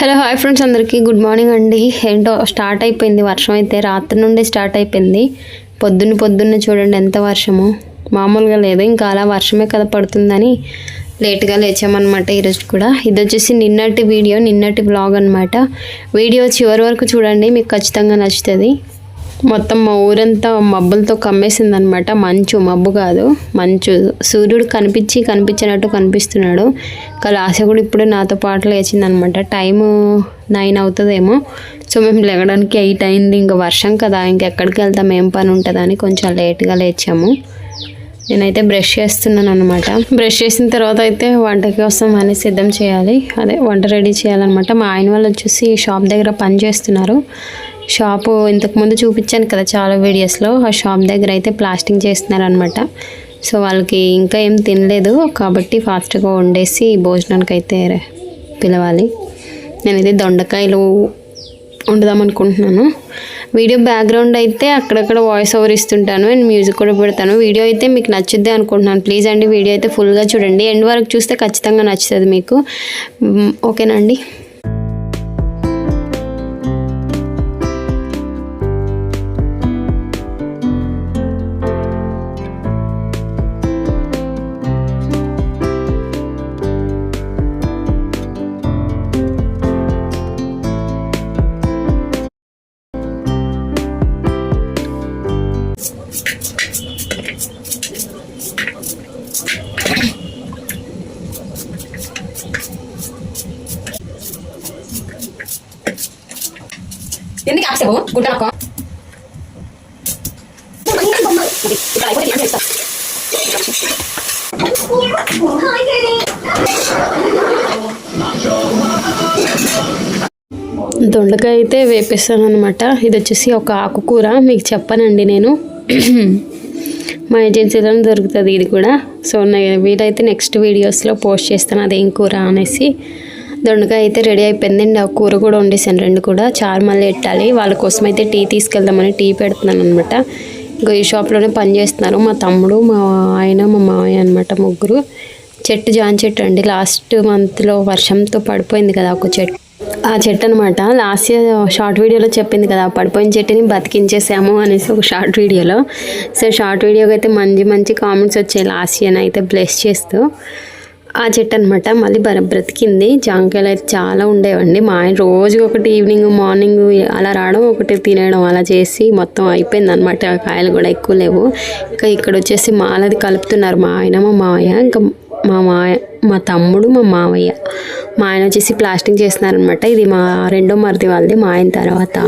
Hello hi friends అందరికీ. Good morning అండి. ఏంటో స్టార్ట్ అయిపోయింది వర్షం అయితే. రాత్రి నుండి స్టార్ట్ అయిపోయింది. పొద్దున్న పొద్దున్న చూడండి ఎంత వర్షము. మామూలుగా లేదు. ఇంకా అలా వర్షమే కదా పడుతుందని లేట్గా లేచామన్నమాట ఈరోజు కూడా. ఇది వచ్చేసి నిన్నటి వీడియో నిన్నటి వ్లాగ్ అనమాట వీడియో చివరి వరకు చూడండి. మీకు ఖచ్చితంగా నచ్చుతుంది. మొత్తం మా ఊరంతా మబ్బులతో కమ్మేసింది అనమాట మంచు మబ్బు కాదు మంచు. సూర్యుడు కనిపించి కనిపించినట్టు కనిపిస్తున్నాడు. ఇంకా ఆశ కూడా ఇప్పుడు నాతో పాటు లేచిందనమాట. టైము నైన్ అవుతుందేమో. సో మేము లేగడానికి ఎయిట్ అయింది. ఇంకా వర్షం కదా ఇంకెక్కడికి వెళ్తాం ఏం పని ఉంటుందని కొంచెం లేట్గా లేచాము. నేనైతే బ్రష్ చేస్తున్నాను అనమాట బ్రష్ చేసిన తర్వాత అయితే వంట కోసం అని సిద్ధం చేయాలి. అదే వంట రెడీ చేయాలన్నమాట మా ఆయన వాళ్ళు వచ్చేసి షాప్ దగ్గర పని చేస్తున్నారు. షాపు ఇంతకుముందు చూపించాను కదా చాలా వీడియోస్లో. ఆ షాప్ దగ్గర అయితే ప్లాస్టింగ్ చేస్తున్నారనమాట సో వాళ్ళకి ఇంకా ఏం తినలేదు. కాబట్టి ఫాస్ట్గా వండేసి భోజనానికి అయితే పిలవాలి. నేనైతే దొండకాయలు వండుదాం అనుకుంటున్నాను. వీడియో బ్యాక్గ్రౌండ్ అయితే అక్కడక్కడ వాయిస్ ఓవర్ ఇస్తుంటాను. అండ్ మ్యూజిక్ కూడా పెడతాను. వీడియో అయితే మీకు నచ్చుద్ది అనుకుంటున్నాను. ప్లీజ్ అండి వీడియో అయితే ఫుల్గా చూడండి. ఎండ్ వరకు చూస్తే ఖచ్చితంగా నచ్చుతుంది మీకు. ఓకేనండి ఆప్సావు గుడ్డనక్క దొండకాయ అయితే వేపిస్తాను అనమాట ఇది వచ్చేసి ఒక ఆకుకూర. మీకు చెప్పానండి నేను. మా ఏజెన్సీలో దొరుకుతుంది ఇది కూడా. సో వీటైతే వీలైతే నెక్స్ట్ వీడియోస్లో పోస్ట్ చేస్తాను అదేం కూర అనేసి. దొండకాయ అయితే రెడీ అయిపోయిందండి ఆ కూర కూడా వండేసాను. రెండు కూడా. చారు మళ్ళీ పెట్టాలి. వాళ్ళ కోసం అయితే టీ తీసుకెళ్దామని టీ పెడుతున్నాను అనమాట ఇంకో ఈ షాప్లోనే పని చేస్తున్నారు. మా తమ్ముడు మా ఆయన మా మావయ్య అనమాట ముగ్గురు. చెట్టు జాన్ చెట్టు అండి. లాస్ట్ మంత్లో వర్షంతో పడిపోయింది కదా ఒక చెట్టు. ఆ చెట్టు అనమాట లాస్ట్ ఇయర్ షార్ట్ వీడియోలో చెప్పింది కదా పడిపోయిన చెట్టుని బతికించేసాము అనేసి ఒక షార్ట్ వీడియోలో. సో షార్ట్ వీడియోకి అయితే మంచి మంచి కామెంట్స్ వచ్చాయి. లాస్ట్ ఇయర్ అయితే బ్లెస్ చేస్తూ. ఆ చెట్టు అనమాట మళ్ళీ బర బ్రతికింది. జాంకాయలు అయితే చాలా ఉండేవండి. మా ఆయన రోజు ఒకటి ఈవినింగ్ మార్నింగ్ అలా రావడం ఒకటి తినడం అలా చేసి మొత్తం అయిపోయింది అనమాట కాయలు కూడా ఎక్కువ లేవు. ఇంకా ఇక్కడ వచ్చేసి మాలది కలుపుతున్నారు మా ఆయన మా మావయ్య. ఇంకా మా మాయ మా తమ్ముడు మా మావయ్య. మా ఆయన వచ్చేసి ప్లాస్టింగ్ చేస్తున్నారనమాట ఇది మా రెండో మరిది వాళ్ళది మా ఆయన తర్వాత.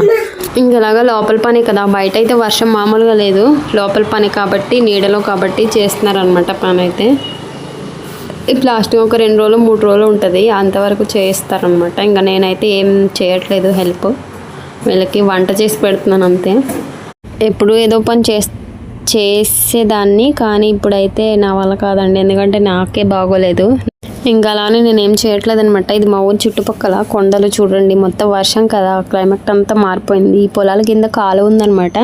ఇంకలాగా లోపల పని కదా. బయట అయితే వర్షం మామూలుగా లేదు. లోపల పని కాబట్టి నీడలో కాబట్టి చేస్తున్నారనమాట పని అయితే ఈ ప్లాస్టిక్ ఒక రెండు రోజులు మూడు రోజులు ఉంటుంది. అంతవరకు చేయిస్తారనమాట ఇంకా నేనైతే ఏం చేయట్లేదు హెల్ప్. వీళ్ళకి వంట చేసి పెడుతున్నాను అంతే. ఎప్పుడు ఏదో పని చేస్ చేసేదాన్ని కానీ ఇప్పుడైతే నా వల్ల కాదండి. ఎందుకంటే నాకే బాగోలేదు. ఇంకా అలానే నేనేం చేయట్లేదు అనమాట ఇది మా ఊరు చుట్టుపక్కల కొండలు చూడండి మొత్తం వర్షం కదా క్లైమేట్ అంతా మారిపోయింది. ఈ పొలాల కింద కాలువ ఉందనమాట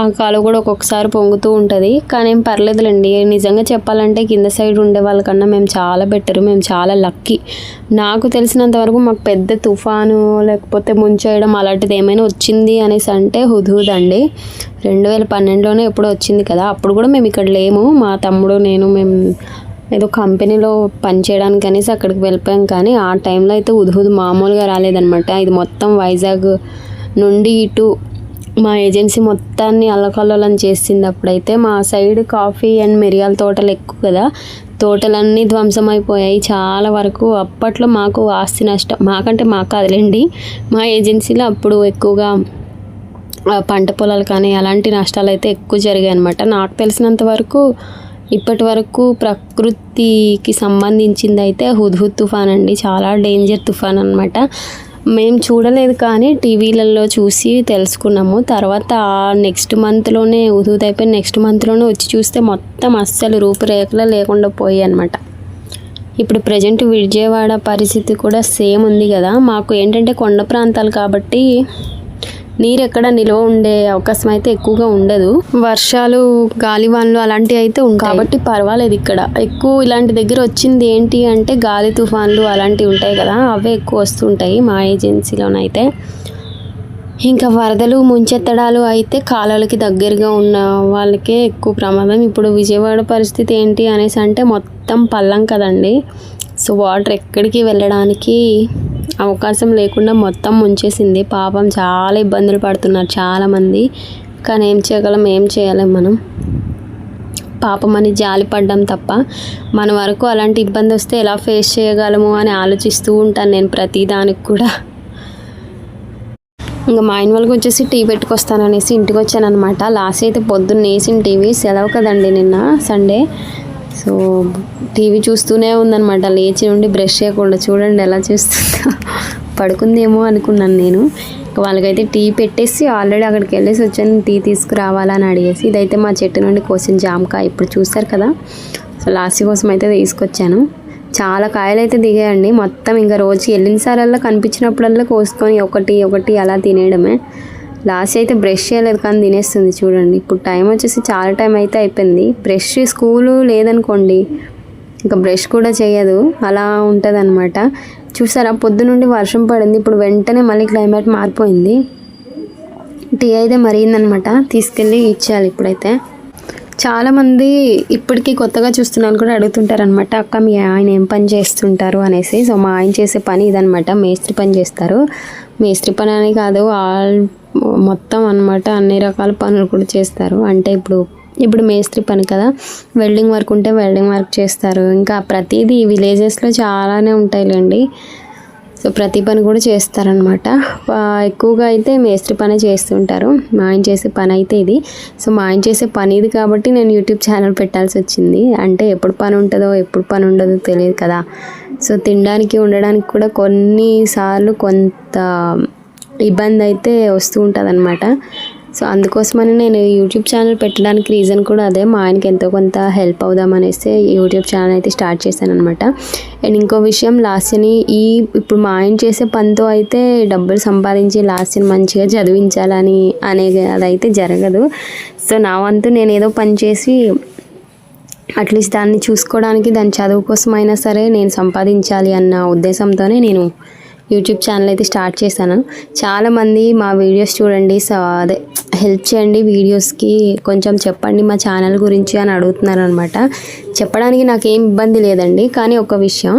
ఆ కాలువ కూడా ఒక్కొక్కసారి పొంగుతూ ఉంటుంది. కానీ ఏం పర్లేదులేండి. నిజంగా చెప్పాలంటే కింద సైడ్ ఉండే వాళ్ళకన్నా మేము చాలా బెటర్ మేము చాలా లక్కీ. నాకు తెలిసినంత వరకు మాకు పెద్ద తుఫాను లేకపోతే ముంచేయడం అలాంటిది ఏమైనా వచ్చింది అనేసి అంటే హుదూద్ అండి రెండు వేల పన్నెండులోనే ఎప్పుడో వచ్చింది కదా అప్పుడు కూడా మేము ఇక్కడ లేము. మా తమ్ముడు నేను మేము ఏదో కంపెనీలో పని చేయడానికి అనేసి అక్కడికి వెళ్ళిపోయాం. కానీ ఆ టైంలో అయితే ఉదుహుదు మామూలుగా రాలేదనమాట ఇది మొత్తం వైజాగ్ నుండి ఇటు మా ఏజెన్సీ మొత్తాన్ని అల్లకల్లోలం చేసింది అప్పుడైతే. మా సైడ్ కాఫీ అండ్ మిరియాల తోటలు ఎక్కువ కదా. తోటలన్నీ ధ్వంసం అయిపోయాయి చాలా వరకు. అప్పట్లో మాకు ఆస్తి నష్టం. మాకంటే మాకు కాదులేండి. మా ఏజెన్సీలో అప్పుడు ఎక్కువగా పంట పొలాలు కానీ అలాంటి నష్టాలు అయితే ఎక్కువ జరిగాయి అనమాట నాకు తెలిసినంత వరకు ఇప్పటి వరకు ప్రకృతికి సంబంధించింది అయితే హుద్హుద్ తుఫాన్ అండి. చాలా డేంజర్ తుఫాన్ అనమాట మేము చూడలేదు కానీ టీవీలలో చూసి తెలుసుకున్నాము. తర్వాత నెక్స్ట్ మంత్లోనే హుద్హుద్ అయిపోయి నెక్స్ట్ మంత్లోనే వచ్చి చూస్తే మొత్తం అస్సలు రూపురేఖలు లేకుండా పోయాయి అనమాట ఇప్పుడు ప్రజెంట్ విజయవాడ పరిస్థితి కూడా సేమ్ ఉంది కదా. మాకు ఏంటంటే కొండ ప్రాంతాలు కాబట్టి నీరు ఎక్కడ నిల్వ ఉండే అవకాశం అయితే ఎక్కువగా ఉండదు. వర్షాలు గాలివాన్లు అలాంటివి అయితే ఉంటాయి. కాబట్టి పర్వాలేదు ఇక్కడ. ఎక్కువ ఇలాంటి దగ్గర వచ్చింది ఏంటి అంటే గాలి తుఫాన్లు అలాంటివి ఉంటాయి కదా అవే ఎక్కువ వస్తుంటాయి మా ఏజెన్సీలోనైతే. ఇంకా వరదలు ముంచెత్తడాలు అయితే కాలాలకి దగ్గరగా ఉన్న వాళ్ళకే ఎక్కువ ప్రమాదం. ఇప్పుడు విజయవాడ పరిస్థితి ఏంటి అనేసి అంటే మొత్తం పల్లం కదండి. సో వాటర్ ఎక్కడికి వెళ్ళడానికి అవకాశం లేకుండా మొత్తం ముంచేసింది. పాపం చాలా ఇబ్బందులు పడుతున్నారు చాలామంది. కానీ ఏం చేయగలం ఏం చేయలేం మనం. పాపం అని జాలి పడ్డం తప్ప మన వరకు అలాంటి ఇబ్బంది వస్తే ఎలా ఫేస్ చేయగలము అని ఆలోచిస్తూ ఉంటాను నేను ప్రతిదానికి కూడా. ఇంకా మా ఆయన వాళ్ళకి వచ్చేసి టీ పెట్టుకొస్తాననేసి ఇంటికి వచ్చాను అనమాట లాస్ట్ అయితే పొద్దున్న వేసిన టీవీ సెలవు కదండి నిన్న సండే సో టీవీ చూస్తూనే ఉందన్నమాట. లేచి నుండి బ్రష్ చేయకుండా చూడండి ఎలా చూస్తుందో. పడుకుందేమో అనుకున్నాను నేను. వాళ్ళకైతే టీ పెట్టేసి ఆల్రెడీ అక్కడికి వెళ్ళేసి వచ్చాను. టీ తీసుకురావాలని అడిగేసి ఇదైతే మా చెట్టు నుండి కోసిన జామకాయ. ఇప్పుడు చూస్తారు కదా? సో లాస్ట్ కోసం అయితే తీసుకొచ్చాను. చాలా కాయలు అయితే దిగాయండి. మొత్తం ఇంకా రోజు వెళ్ళిన సార్ల్లో కనిపించినప్పుడల్లా కోసుకొని ఒకటి ఒకటి అలా తినేయడమే. లాస్ట్ అయితే బ్రష్ చేయలేదు కానీ తినేస్తుంది చూడండి. ఇప్పుడు టైం వచ్చేసి చాలా టైం అయితే అయిపోయింది. బ్రష్ స్కూలు లేదనుకోండి ఇంకా బ్రష్ కూడా చేయదు. అలా ఉంటుంది అనమాట చూసారా పొద్దు నుండి వర్షం పడింది. ఇప్పుడు వెంటనే మళ్ళీ క్లైమేట్ మారిపోయింది. టీ అయితే మరిగిందనమాట తీసుకెళ్ళి ఇచ్చేయాలి ఇప్పుడైతే. చాలామంది ఇప్పటికీ కొత్తగా చూస్తున్నాను కూడా అడుగుతుంటారు అనమాట అక్క మీ ఆయన ఏం పని చేస్తుంటారు? అనేసి. సో మా ఆయన చేసే పని ఇదనమాట మేస్త్రి పని చేస్తారు. మేస్త్రి పని అని కాదు ఆల్ మొత్తం అన్నమాట అన్ని రకాల పనులు కూడా చేస్తారు. అంటే ఇప్పుడు ఇప్పుడు మేస్త్రి పని కదా వెల్డింగ్ వర్క్ ఉంటే వెల్డింగ్ వర్క్ చేస్తారు. ఇంకా ప్రతిదీ విలేజెస్లో చాలానే ఉంటాయిలేండి. సో ప్రతి పని కూడా చేస్తారనమాట ఎక్కువగా అయితే మేస్త్రి పని చేస్తుంటారు. మా ఆయన చేసే పని అయితే ఇది. సో మా ఆయన చేసే పని ఇది కాబట్టి నేను యూట్యూబ్ ఛానల్ పెట్టాల్సి వచ్చింది. అంటే ఎప్పుడు పని ఉంటుందో ఎప్పుడు పని ఉండదో తెలియదు కదా. సో తినడానికి ఉండడానికి కూడా కొన్నిసార్లు కొంత ఇబ్బంది అయితే వస్తూ ఉంటుంది సో అందుకోసమని నేను యూట్యూబ్ ఛానల్ పెట్టడానికి రీజన్ కూడా అదే. మా ఆయనకి ఎంతో కొంత హెల్ప్ అవుదామనేసి యూట్యూబ్ ఛానల్ అయితే స్టార్ట్ చేశాను అనమాట అండ్ ఇంకో విషయం లాస్యని ఈ ఇప్పుడు మా ఆయన చేసే పనితో అయితే డబ్బులు సంపాదించి లాస్యని మంచిగా చదివించాలని అనే అదైతే జరగదు. సో నా వంతు నేను ఏదో పని చేసి అట్లీస్ట్ దాన్ని చూసుకోవడానికి దాని చదువు కోసమైనా సరే నేను సంపాదించాలి అన్న ఉద్దేశంతోనే నేను యూట్యూబ్ ఛానల్ అయితే స్టార్ట్ చేశాను. చాలామంది మా వీడియోస్ చూడండి సో అదే హెల్ప్ చేయండి వీడియోస్కి. కొంచెం చెప్పండి మా ఛానల్ గురించి అని అడుగుతున్నారు అనమాట చెప్పడానికి నాకు ఏం ఇబ్బంది లేదండి కానీ ఒక విషయం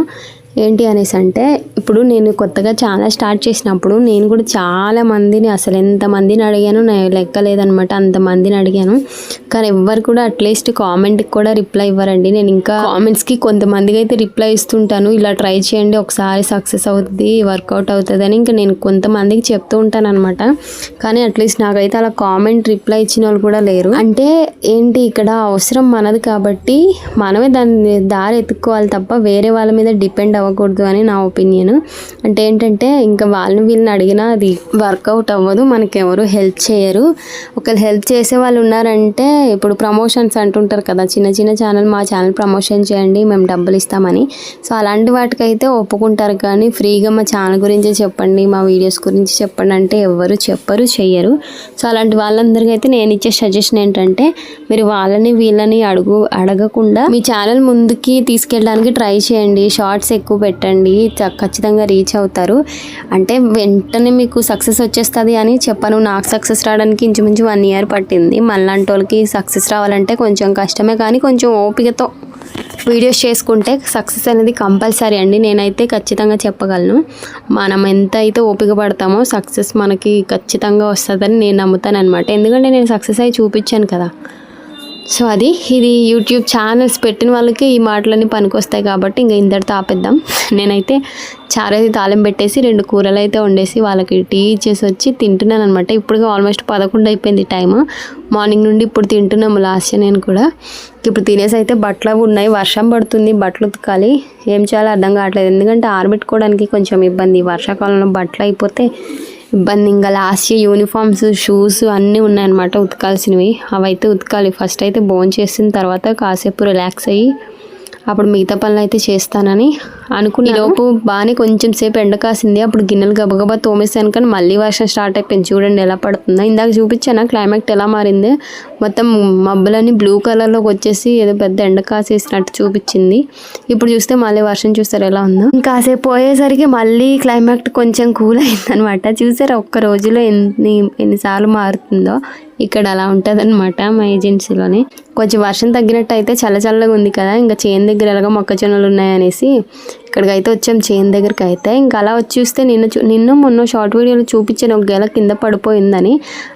ఏంటి అనేసి అంటే ఇప్పుడు నేను కొత్తగా చాలా స్టార్ట్ చేసినప్పుడు నేను కూడా చాలా మందిని అసలు ఎంతమందిని అడిగాను నేను లెక్క లేదనమాట. అంతమందిని అడిగాను. కానీ ఎవ్వరు కూడా అట్లీస్ట్ కామెంట్కి కూడా రిప్లై ఇవ్వరండి. నేను ఇంకా కామెంట్స్కి కొంతమందికి అయితే రిప్లై ఇస్తుంటాను. ఇలా ట్రై చేయండి ఒకసారి సక్సెస్ అవుతుంది వర్కౌట్ అవుతుంది అని ఇంకా నేను కొంతమందికి చెప్తూ ఉంటాను అనమాట కానీ అట్లీస్ట్ నాకైతే అలా కామెంట్ రిప్లై ఇచ్చిన వాళ్ళు కూడా లేరు. అంటే ఏంటి ఇక్కడ అవసరం మనది కాబట్టి మనమే దాన్ని దారి ఎత్తుక్కోవాలి తప్ప వేరే వాళ్ళ మీద డిపెండ్ అవ్వకూడదు అని నా ఒపీనియన్ అంటే ఏంటంటే ఇంకా వాళ్ళని వీళ్ళని అడిగినా అది వర్కౌట్ అవ్వదు మనకి హెల్ప్ చేయరు. ఒకవేళ హెల్ప్ చేసే వాళ్ళు ఉన్నారంటే ఇప్పుడు ప్రమోషన్స్ అంటుంటారు కదా చిన్న చిన్న ఛానల్ మా ఛానల్ ప్రమోషన్ చేయండి మేము డబ్బులు ఇస్తామని. సో అలాంటి వాటికైతే ఒప్పుకుంటారు కానీ ఫ్రీగా మా ఛానల్ గురించి చెప్పండి మా వీడియోస్ గురించి చెప్పండి అంటే ఎవరు చెప్పరు చెయ్యరు. సో అలాంటి వాళ్ళందరికీ అయితే నేను ఇచ్చే సజెషన్ ఏంటంటే మీరు వాళ్ళని వీళ్ళని అడుగు అడగకుండా మీ ఛానల్ ముందుకి తీసుకెళ్ళడానికి ట్రై చేయండి. షార్ట్స్ ఎక్కువ పెట్టండి ఖచ్చితంగా రీచ్ అవుతారు. అంటే వెంటనే మీకు సక్సెస్ వచ్చేస్తుంది అని చెప్పను. నాకు సక్సెస్ రావడానికి ఇంచుమించు వన్ ఇయర్ పట్టింది. మళ్ళాంటి వాళ్ళకి సక్సెస్ రావాలంటే కొంచెం కష్టమే కానీ కొంచెం ఓపికతో వీడియోస్ చేసుకుంటే సక్సెస్ అనేది కంపల్సరీ అండి. నేనైతే ఖచ్చితంగా చెప్పగలను. మనం ఎంత అయితే ఓపిక పడతామో సక్సెస్ మనకి ఖచ్చితంగా వస్తుందని నేను నమ్ముతాను అనమాట ఎందుకంటే నేను సక్సెస్ అయి చూపించాను కదా. సో అది ఇది యూట్యూబ్ ఛానల్స్ పెట్టిన వాళ్ళకి ఈ మాటలన్నీ పనికొస్తాయి కాబట్టి ఇంకా ఇంతటితో ఆపేద్దాం. నేనైతే చారేది తాళం పెట్టేసి రెండు కూరలు అయితే వండేసి వాళ్ళకి టీ ఇచ్చేసి వచ్చి తింటున్నాను అనమాట ఇప్పుడు ఆల్మోస్ట్ పదకొండు అయిపోయింది టైము మార్నింగ్ నుండి ఇప్పుడు తింటున్నాము లాస్ట్ నేను కూడా. ఇప్పుడు తినేసి అయితే బట్టలు అవి ఉన్నాయి. వర్షం పడుతుంది బట్టలు ఉతకాలి. ఏం చేయాలో అర్థం కావట్లేదు. ఎందుకంటే ఆరబెట్టుకోవడానికి కొంచెం ఇబ్బంది. వర్షాకాలంలో బట్టలు అయిపోతే ఇబ్బంది. ఇంకా లాస్ట్ యూనిఫామ్స్ షూస్ అన్నీ ఉన్నాయన్నమాట ఉతకాల్సినవి. అవైతే ఉతకాలి. ఫస్ట్ అయితే బోన్ చేసిన తర్వాత కాసేపు రిలాక్స్ అయ్యి అప్పుడు మిగతా పనులు అయితే చేస్తానని అనుకున్న లోపు బాగానే కొంచెం సేపు ఎండ కాసింది. అప్పుడు గిన్నెలు గబగబా తోమేసాను కానీ మళ్ళీ వర్షం స్టార్ట్ అయిపోయింది. చూడండి ఎలా పడుతుందో. ఇందాక చూపించాను? క్లైమేట్ ఎలా మారింది? మొత్తం మబ్బులన్నీ బ్లూ కలర్లోకి వచ్చేసి ఏదో పెద్ద ఎండ కాసేసినట్టు చూపించింది. ఇప్పుడు చూస్తే మళ్ళీ వర్షం చూస్తారు ఎలా ఉందో? ఇంకాసేపు పోయేసరికి మళ్ళీ క్లైమేట్ కొంచెం కూల్ అయిందనమాట చూసారా ఒక్క రోజులో ఎన్ని ఎన్నిసార్లు మారుతుందో. ఇక్కడ అలా ఉంటుంది అనమాట మా ఏజెన్సీలోని. కొంచెం వర్షం తగ్గినట్టు అయితే చల్ల చల్లగా ఉంది కదా ఇంకా చేను దగ్గర ఎలాగో మొక్కజొన్నలు ఉన్నాయనేసి ఇక్కడికి అయితే వచ్చాం చేను దగ్గరికి అయితే ఇంకా అలా వచ్చి చూస్తే నిన్న చూ నిన్న మొన్న షార్ట్ వీడియోలో చూపించాను. ఒక గెల కింద పడిపోయిందని.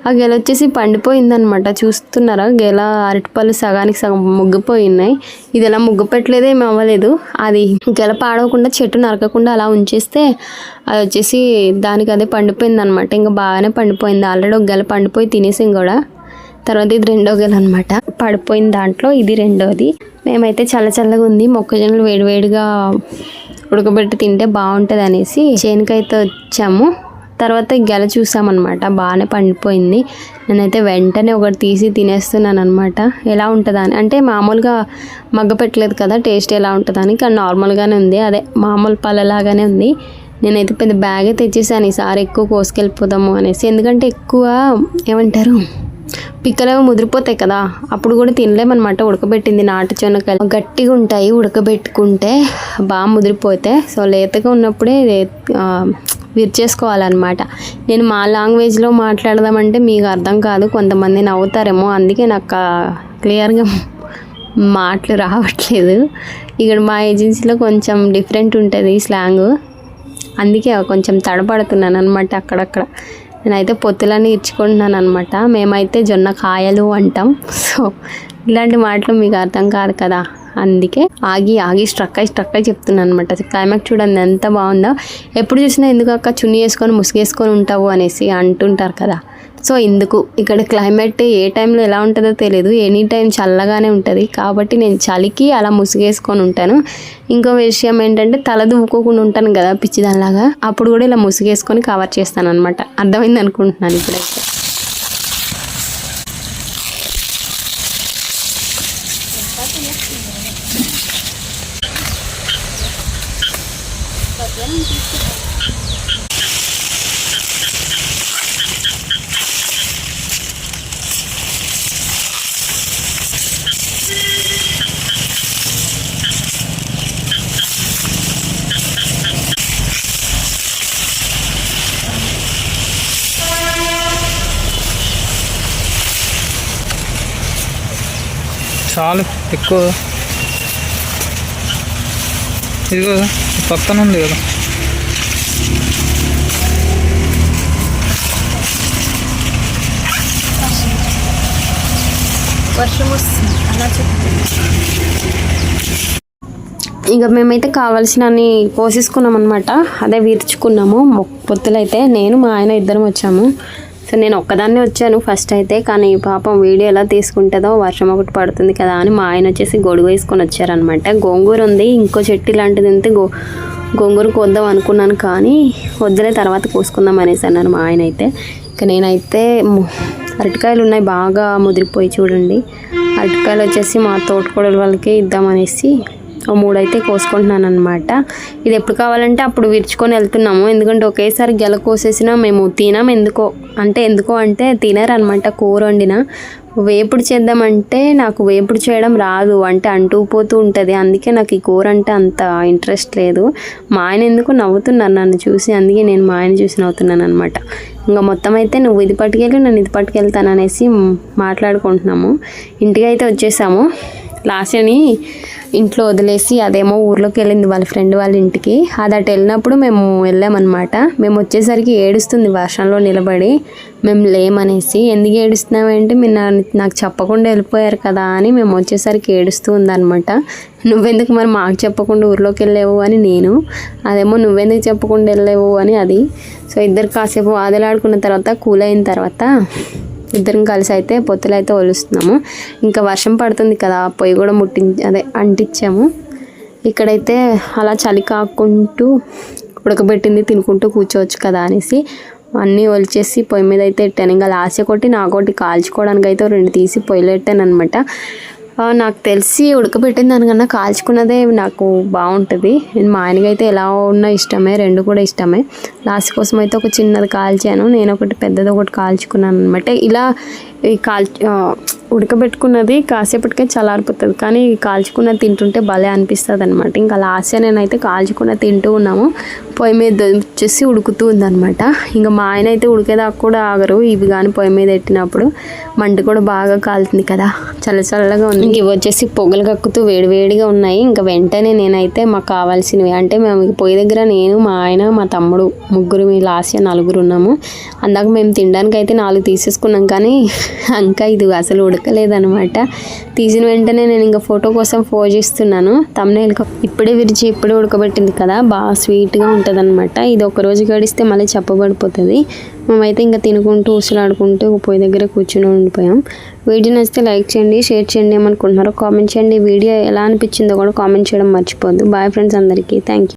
ఆ గెల వచ్చేసి పండిపోయిందనమాట చూస్తున్నారా? గెల అరటిపళ్ళు సగానికి సగం ముగ్గిపోయినాయి. ఇది ఎలా ముగ్గు పెట్టలేదే ఏమి అవ్వలేదు. అది గెల పాడవకుండా చెట్టు నరకకుండా అలా ఉంచేస్తే అది వచ్చేసి దానికి అదే పండిపోయింది అనమాట ఇంకా బాగానే పండిపోయింది. ఆల్రెడీ ఒక గెల పండిపోయి తినేసాం కూడా. తర్వాత ఇది రెండో గెల అనమాట పడిపోయిన దాంట్లో ఇది రెండోది. మేమైతే చల్ల చల్లగా ఉంది. మొక్కజొన్నలు వేడివేడిగా ఉడకబెట్టి తింటే బాగుంటుంది అనేసి చేనుకైతే వచ్చాము. తర్వాత గెల చూసామన్నమాట. బాగానే పండిపోయింది. నేనైతే వెంటనే ఒకటి తీసి తినేస్తున్నాను అనమాట ఎలా ఉంటుందా అని అంటే మామూలుగా మగ్గ పెట్టలేదు కదా టేస్ట్ ఎలా ఉంటుందని కానీ నార్మల్గానే ఉంది. అదే మామూలు పళ్ళలాగానే ఉంది. నేనైతే పెద్ద బ్యాగే తెచ్చేసాను. ఈసారి ఎక్కువ కోసుకెళ్ళిపోదాము అనేసి. ఎందుకంటే ఎక్కువ ఏమంటారు? పిక్కలేమో ముదిరిపోతాయి కదా. అప్పుడు కూడా తినలేమన్నమాట. ఉడకబెట్టింది నాటు చెనక్కాయలు. గట్టిగా ఉంటాయి ఉడకబెట్టుకుంటే బాగా ముదిరిపోతే. సో లేతగా ఉన్నప్పుడే విరిచేసుకోవాలన్నమాట. నేను మా లాంగ్వేజ్లో మాట్లాడదామంటే మీకు అర్థం కాదు. కొంతమంది నవ్వుతారేమో. అందుకే నాకు క్లియర్గా మాటలు రావట్లేదు. ఇక్కడ మా ఏజెన్సీలో కొంచెం డిఫరెంట్ ఉంటుంది స్లాంగ్. అందుకే కొంచెం తడబడుతున్నాను అనమాట అక్కడక్కడ. నేనైతే పొత్తులని ఇచ్చుకుంటున్నాను అనమాట మేమైతే జొన్న కాయలు అంటాం. సో ఇలాంటి మాటలు మీకు అర్థం కాదు కదా. అందుకే ఆగి ఆగి స్ట్రక్ అయి స్ట్రక్ అయి చెప్తున్నాను అనమాట క్లైమాక్స్ చూడండి ఎంత బాగుందో. ఎప్పుడు చూసినా ఎందుకు అక్క చున్నీ వేసుకొని ముసుగేసుకొని ఉంటావు అనేసి అంటుంటారు కదా. సో ఇందుకు ఇక్కడ క్లైమేట్ ఏ టైంలో ఎలా ఉంటుందో తెలియదు ఎనీ టైం చల్లగానే ఉంటుంది. కాబట్టి నేను చలికి అలా ముసుగేసుకొని ఉంటాను. ఇంకో విషయం ఏంటంటే తల దువ్వుకోకుండా ఉంటాను కదా పిచ్చిదానిలాగా. అప్పుడు కూడా ఇలా ముసుగేసుకొని కవర్ చేస్తాను అనమాట అర్థమైంది అనుకుంటున్నాను ఇప్పుడైతే. చాలు. ఎక్కువ. ఇదిగో పక్కన ఉంది కదా. వర్షం వస్తుంది. అలా ఇంకా మేమైతే కావాల్సినన్ని పోసేసుకున్నాం అనమాట అదే విరుచుకున్నాము. మొ- పొత్తులైతే నేను మా ఆయన ఇద్దరం వచ్చాము. సో నేను ఒక్కదాన్నే వచ్చాను ఫస్ట్ అయితే కానీ పాపం వీడియో ఎలా తీసుకుంటుందో వర్షం ఒకటి పడుతుంది కదా అని మా ఆయన వచ్చేసి గొడుగు వేసుకొని వచ్చారనమాట గోంగూర ఉంది ఇంకో చెట్టు ఇలాంటిది ఉంటే గో గోంగూర కోద్దాం అనుకున్నాను కానీ వద్దులే తర్వాత కోసుకుందాం అనేసి అన్నారు మా ఆయన అయితే. ఇక నేనైతే అరటికాయలు ఉన్నాయి బాగా ముదిరిపోయి చూడండి. అరటికాయలు వచ్చేసి మా తోటకూడల వాళ్ళకి ఇద్దామనేసి ఓ మూడు అయితే కోసుకుంటున్నాను అనమాట ఇది ఎప్పుడు కావాలంటే అప్పుడు విరుచుకొని వెళ్తున్నాము. ఎందుకంటే ఒకేసారి గెల కోసేసినా మేము తినాం. ఎందుకో అంటే ఎందుకో అంటే తినరనమాట కూర వండిన. వేపుడు చేద్దామంటే నాకు వేపుడు చేయడం రాదు. అంటే అంటూ పోతూ ఉంటుంది. అందుకే నాకు ఈ కూర అంటే అంత ఇంట్రెస్ట్ లేదు. మా ఆయన ఎందుకు నవ్వుతున్నారు నన్ను చూసి. అందుకే నేను మా ఆయన చూసి నవ్వుతున్నాను అనమాట ఇంకా మొత్తం అయితే నువ్వు ఇది పట్టుకెళ్ళి నేను ఇది పట్టుకెళ్తాను అనేసి మాట్లాడుకుంటున్నాము. ఇంటికి అయితే వచ్చేసాము. లాస్యని ఇంట్లో వదిలేసి అదేమో ఊర్లోకి వెళ్ళింది వాళ్ళ ఫ్రెండ్ వాళ్ళ ఇంటికి. అది అటు వెళ్ళినప్పుడు మేము వెళ్ళామన్నమాట. మేము వచ్చేసరికి ఏడుస్తుంది వర్షంలో నిలబడి. మేము లేమనేసి ఎందుకు ఏడుస్తున్నామంటే మీరు నా- నాకు చెప్పకుండా వెళ్ళిపోయారు కదా అని మేము వచ్చేసరికి ఏడుస్తూ ఉందన్నమాట నువ్వెందుకు మరి మాకు చెప్పకుండా ఊర్లోకి వెళ్ళావు? అని నేను. అదేమో నువ్వెందుకు చెప్పకుండా వెళ్ళావు? అని అది. సో ఇద్దరు కాసేపు వాదలాడుకున్న తర్వాత కూల్ అయిన తర్వాత ఇద్దరం కలిసి అయితే పొత్తులు అయితే ఒలుస్తున్నాము. ఇంకా వర్షం పడుతుంది కదా పొయ్యి కూడా ముట్టి అదే అంటించాము ఇక్కడైతే అలా చలి కాకుంటూ ఉడకబెట్టింది తినుకుంటూ కూర్చోవచ్చు కదా అనేసి అన్నీ ఒలిచేసి పొయ్యి మీద అయితే పెట్టాను ఇంకా లాస్ట్ కొట్టి నాకోటి కాల్చుకోవడానికి అయితే రెండు తీసి పొయ్యిలో పెట్టాను అనమాట నాకు తెలిసి ఉడకబెట్టిన దానికన్నా కాల్చుకున్నదే నాకు బాగుంటుంది. నేను మా ఆయనకైతే ఎలా ఉన్నా ఇష్టమే రెండు కూడా ఇష్టమే. లాస్ట్ కోసం అయితే ఒక చిన్నది కాల్చాను. నేను ఒకటి పెద్దది ఒకటి కాల్చుకున్నాను అనమాట ఇలా ఈ కాల్ ఉడకబెట్టుకున్నది కాసేపటికే చల్లారిపోతుంది. కానీ కాల్చుకున్న తింటుంటే భలే అనిపిస్తుంది అనమాట ఇంకా లాస్ట్గా నేనైతే కాల్చుకున్న తింటూ ఉన్నాము. పొయ్యి మీద వచ్చేసి ఉడుకుతూ ఉందనమాట ఇంకా మా ఆయన అయితే ఉడికేదాకా కూడా ఆగరు. ఇవి కానీ పొయ్యి మీద పెట్టినప్పుడు మంట కూడా బాగా కాలుతుంది కదా. చల్ల చల్లగా ఉంది. ఇంక ఇవి వచ్చేసి పొగలు కక్కుతూ వేడివేడిగా ఉన్నాయి. ఇంకా వెంటనే నేనైతే మాకు కావాల్సినవి అంటే మేము పొయ్యి దగ్గర నేను మా ఆయన మా తమ్ముడు ముగ్గురు మీ లాస్ట్ నలుగురు ఉన్నాము. అందాక మేము తినడానికి అయితే నాలుగు తీసేసుకున్నాం. కానీ ఇంకా ఇది అసలు ఉడకలేదనమాట తీసిన వెంటనే నేను ఇంకా ఫోటో కోసం ఫోజ్ ఇస్తున్నాను తమ్నేల్ ఇప్పుడే విరిచి ఇప్పుడే ఉడకబెట్టింది కదా బాగా స్వీట్గా ఉంటుంది అనమాట ఇది ఒక రోజు గడిస్తే మళ్ళీ చెప్పబడిపోతుంది. మేమైతే ఇంకా తినుకుంటూ ఉసులాడుకుంటూ పొయ్యి దగ్గర కూర్చుని ఉండిపోయాం. వీడియో నచ్చితే లైక్ చేయండి షేర్ చేయండి ఏమనుకుంటున్నారో కామెంట్ చేయండి. వీడియో ఎలా అనిపించిందో కూడా కామెంట్ చేయడం మర్చిపోద్దు బాయ్ ఫ్రెండ్స్ అందరికీ. Thank you